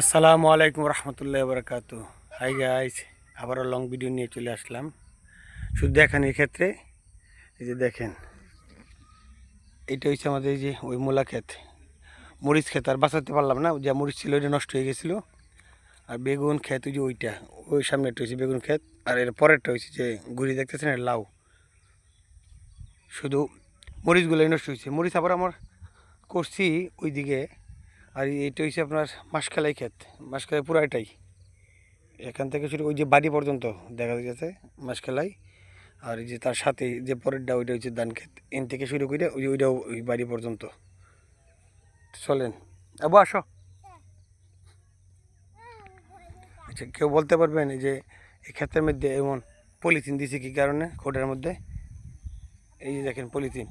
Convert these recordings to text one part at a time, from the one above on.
আসসালামু আলাইকুম রহমতুল্লাহ বরকাত হাই গাইস আবারও লং ভিডিও নিয়ে চলে আসলাম। শুধু দেখানোর ক্ষেত্রে, এই যে দেখেন, এটা হচ্ছে আমাদের যে ওই মূলা ক্ষেত। মরিচ ক্ষেত, আর বাঁচাতে পারলাম না, যা মরিচ ছিল ওইটা নষ্ট হয়ে গেছিল। আর বেগুন ক্ষেত ওই যে ওইটা, ওই সামনেটা হয়েছে বেগুন ক্ষেত, আর এর পরেরটা হয়েছে যে ঘুরি দেখতেছেন লাউ। শুধু মরিচগুলোই নষ্ট হয়েছে মরিচ আবার আমার করছি ওইদিকে আর এইটা হচ্ছে আপনার মাসকালাই ক্ষেত মাসকালাই পুরাটাই। এখান থেকে শুরু ওই যে বাড়ি পর্যন্ত দেখা যাচ্ছে মাসকালাই আর যে তার সাথে যে পরেরটা, ওইটা হচ্ছে ধান ক্ষেত। এন থেকে শুরু করে ওই ওইটাও ওই বাড়ি পর্যন্ত। চলেন, আবু আসো। আচ্ছা কেউ বলতে পারবেন যে এই ক্ষেতের মধ্যে এমন পলিথিন দিছে কি কারণে খোটের মধ্যে? এই যে দেখেন পলিথিন।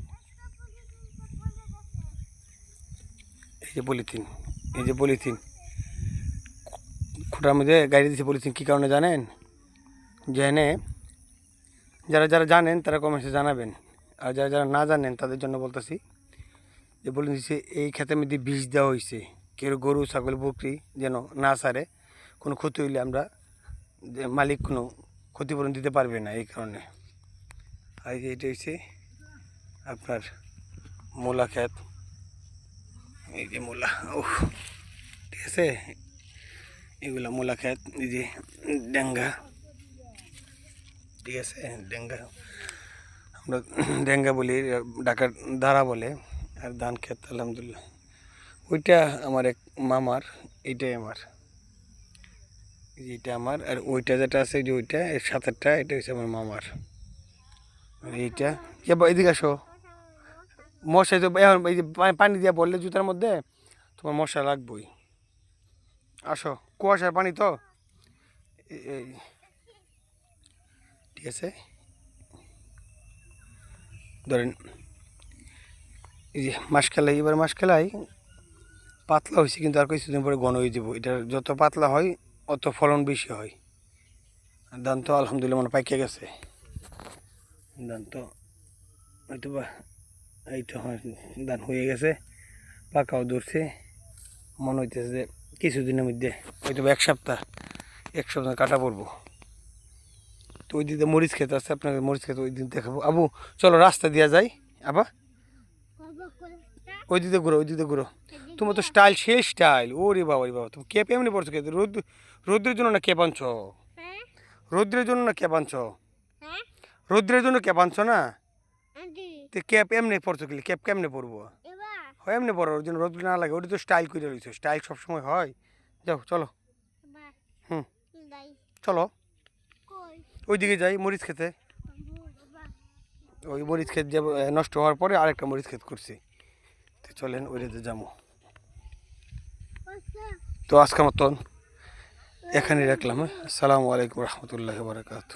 এই যে পলিথিন, এই যে পলিথিন। খুঁটার মধ্যে গাড়ি দিয়েছে পলিথিন, কী কারণে জানেন? জেনে যারা যারা জানেন তারা কমেন্টসে জানাবেন। আর যারা যারা না জানেন তাদের জন্য বলতেছি যে বলে দিচ্ছে এই ক্ষেতের মধ্যে বিষ দেওয়া হয়েছে কেউ গরু, ছাগল, বকরি যেন না সারে, কোনো ক্ষতি হইলে আমরা মালিক কোনো ক্ষতিপূরণ দিতে পারবে না এই কারণে। আর এটা হচ্ছে আপনার মূলা ক্ষেত। এই যে মূলা ও ঠিক আছে? এগুলা মূলা ক্ষেত এই যে ডেঙ্গা, ঠিক আছে? ডেঙ্গা, আমরা ডেঙ্গা বলি ঢাকার দাঁড়া বলে, আর ধান ক্ষেত আলহামদুলিল্লাহ। ওইটা আমার এক মামার, এইটাই আমার। এই যে এটা আমার, আর ওইটা যেটা আছে যে ওইটা, এর সাথেরটা, এটা হচ্ছে আমার মামার। এইটা বা- এদিকে আসো। মশা তো এখন এই যে পানি দিয়ে বললে জুতার মধ্যে, তোমার মশা লাগবেই। আসো, কুয়াশার পানি তো। এই ঠিক আছে? ধরেন, এই যে মাসকালাই এবার মাসকালাই পাতলা হয়েছে কিন্তু আর কিছুদিন পরে ঘন হয়ে যাব। এটা যত পাতলা হয়, অত ফলন বেশি হয়। ধান তো আলহামদুলিল্লাহ মানে পাইকে গেছে। ধান তো হয়তো বা এই তো হয় ধান হয়ে গেছে পাকাও ধরছে। মনে হইতেছে যে কিছুদিনের মধ্যে হয়তো এক সপ্তাহ এক সপ্তাহ কাটা পড়ব। তো ওই দিকে মরিচ খেতে আছে আপনাকে মরিচ খেতে ওই দিন দেখাবো। আবু চলো রাস্তা দিয়া যাই আবা। ওই দিকে ঘুরো ওই দিকে ঘুরো। তোমার তো স্টাইল সেই স্টাইল ওরে বাবা রে বাবা তুমি কেপ এমনি পড়ছো খেতে রোদ রৌদ্রের জন্য না কেপ আনছো? রৌদ্রের জন্য না ক্যাপ আনছো? হ্যাঁ। রৌদ্রের জন্য ক্যাপ আনছো না? তো ক্যাপ এমনি পড়ছো কি ক্যাপ কেমনে পরবো হয় এমনি পড়ো ওর জন্য রৌদ্র না লাগে ওটা তো স্টাইল করে রয়েছে স্টাইল সবসময় হয়। যাও চলো। হুম। চলো। কই? ওইদিকে যাই মরিচ খেতে। ওই মরিচ ক্ষেত যাব নষ্ট হওয়ার পরে আরেকটা মরিচ ক্ষেত করছি। তো চলেন ওইটাতে যাব আচ্ছা। তো আজকের মতন এখানে রাখলাম হ্যাঁ? আসসালামু আলাইকুম রহমতুল্লাহ বারকাত